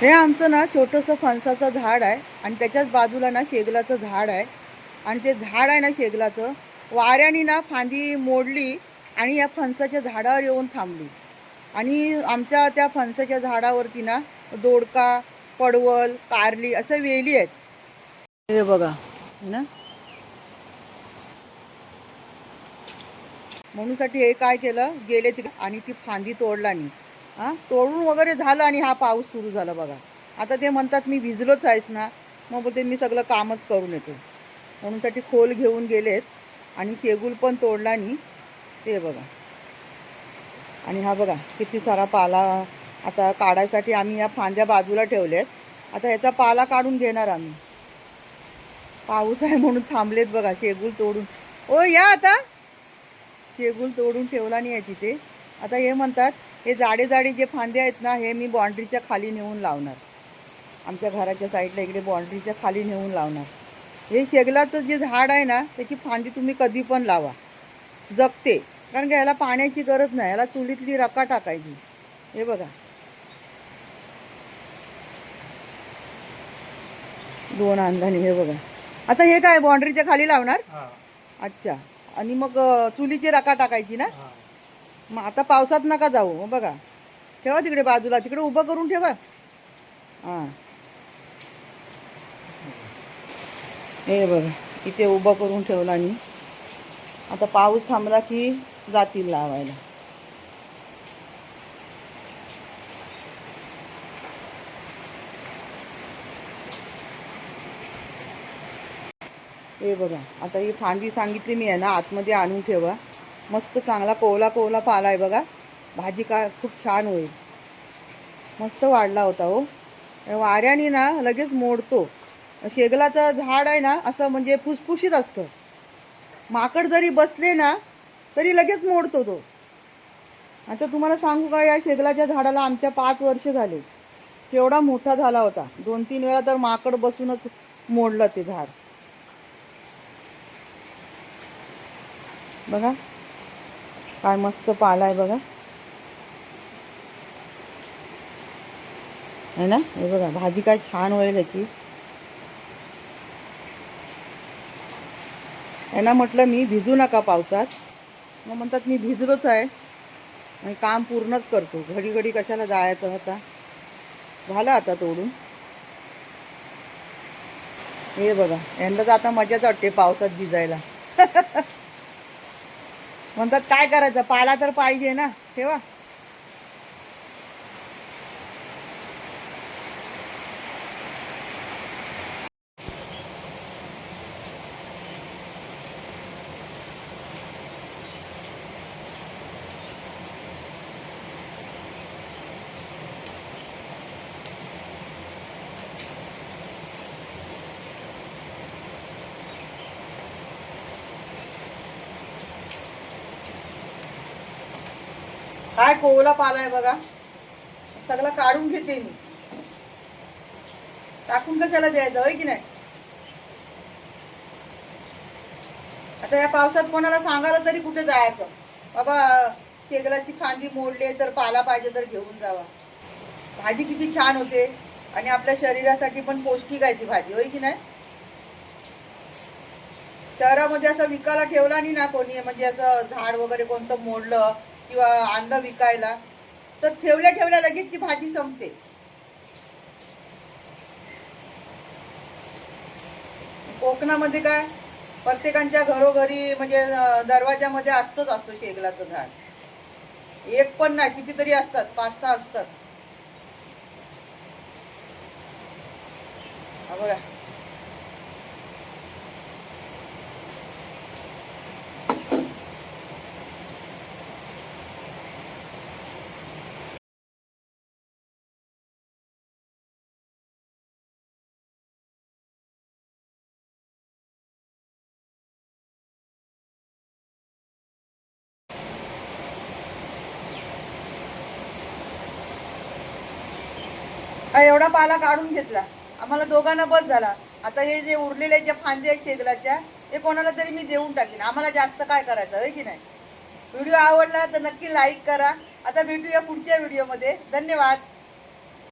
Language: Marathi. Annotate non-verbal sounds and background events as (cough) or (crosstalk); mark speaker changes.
Speaker 1: हे आमचं ना छोटंसं फणसाचं झाड आहे आणि त्याच्याच बाजूला ना शेगलाचं झाड आहे. आणि ते झाड आहे ना शेगलाचं वाऱ्याने ना फांदी मोडली आणि या फणसाच्या झाडावर येऊन थांबली. आणि आमच्या त्या फणसाच्या झाडावरती ना दोडका पडवल कारली असं वेली आहेत. हे बघा ना. म्हणूनसाठी हे काय केलं गेले तिकडे आणि ती फांदी तोडला नाही हां? तोडून वगैरे झालं आणि हा पाऊस सुरू झाला बघा. आता ते म्हणतात मी भिजलोच आहेस ना. मग बोलते मी सगळं कामच करून येतो. म्हणूनसाठी खोल घेऊन गेलेत आणि शेगूल पण तोडला नाही ते बघा. आणि हा बघा किती सारा पाला आता काढायसाठी आम्ही या फांद्या बाजूला ठेवल्यात आता ह्याचा पाला काढून घेणार आम्ही. पाऊस आहे म्हणून थांबलेत बघा शेगूल तोडून. ओ या आता. शेगूल तोडून ठेवला नाही आहे तिथे. आता हे म्हणतात हे जाडे जाडे जे फांदे आहेत ना हे मी बाँड्रीच्या खाली नेऊन लावणार. आमच्या घराच्या साईडला इकडे बाँड्रीच्या खाली नेऊन लावणार. हे शेगलाचं जे झाड आहे ना त्याची फांदी तुम्ही कधी पण लावा. जगते. कारण की ह्याला पाण्याची गरज नाही ह्याला चुलीतली रका टाकायची. हे बघा. दोन अंधाने हे बघा. आता हे काय बाँड्रीच्या खाली लावणार? अच्छा. आणि मग चुलीची रका टाकायची ना?
Speaker 2: हा.
Speaker 1: मग आता पावसात नका जाऊ मग बघा. ठेवा तिकडे बाजूला तिकडे उभं करून ठेवा. हां. हे बघा इथे उभं करून ठेवला आणि आता पाऊस थांबला की जातील लावायला. हे बघा आता ही फांदी सांगितली मी आहे ना आतमध्ये आणून ठेवा. मस्त चांगला कोवला कोवला पाला आहे बघा. भाजी का खूप छान होईल. मस्त वाढला होता हो. वाऱ्याने ना लगेच मोडतो. शेगलाचं झाड आहे ना असं म्हणजे फुसफुशीत असतं. माकड जरी बसले ना तरी लगेच मोडतो तो. आता तुम्हाला सांगू का या शेगलाच्या झाडाला आमच्या पाच वर्ष झाले. केवढा मोठा झाला होता. दोन तीन वेळा तर माकड बसूनच मोडलं ते झाड. बघा. काय मस्त पाला आहे बघा. है ना? हे बघा भाजी काय छान होईल याची. यांना म्हटलं मी भिजू नका पावसात. मग म्हणतात मी भिजलोच आहे. आणि काम पूर्णच करतो. घडी घडी कशाला जायचं आता? झालं आता तोडून. हे बघा यांना तर आता मजाच वाटते पावसात भिजायला. (laughs) म्हणतात काय करायचं? पाला तर पाहिजे ना. ठेवा. काय कोवला पाला आहे बघा. सगळं काढून घेते मी. टाकून कशाला द्यायचं होय की नाही? आता या पावसात कोणाला सांगायला तरी कुठे जायचं? बाबा शेगलाची फांदी मोडली तर पाला पाहिजे तर घेऊन जावा. भाजी किती छान होते आणि आपल्या शरीरासाठी पण पौष्टिक आहे ती भाजी होय की नाही? शहरामध्ये असं विकायला ठेवला नाही ना कोणी म्हणजे असं झाड वगैरे कोणतं मोडलं किंवा आणलं विकायला तर ठेवल्या ठेवल्या लगेच ती भाजी संपते. कोकणामध्ये काय प्रत्येकांच्या घरोघरी म्हणजे दरवाजामध्ये असतोच असतो शेगलाचं झाड. एक पण नाही कितीतरी असतात पाच सहा असतात. बघा. एवढा पाला काढून घेतला. आम्हाला दोघांना बस झाला. आता हे जे उरलेले जे फांदे आहेत शेगलाच्या हे कोणाला तरी मी देऊन टाकीन. आम्हाला जास्त काय करायचं होय की नाही? व्हिडिओ आवडला तर नक्की लाईक करा. आता भेटूया पुढच्या व्हिडिओमध्ये धन्यवाद.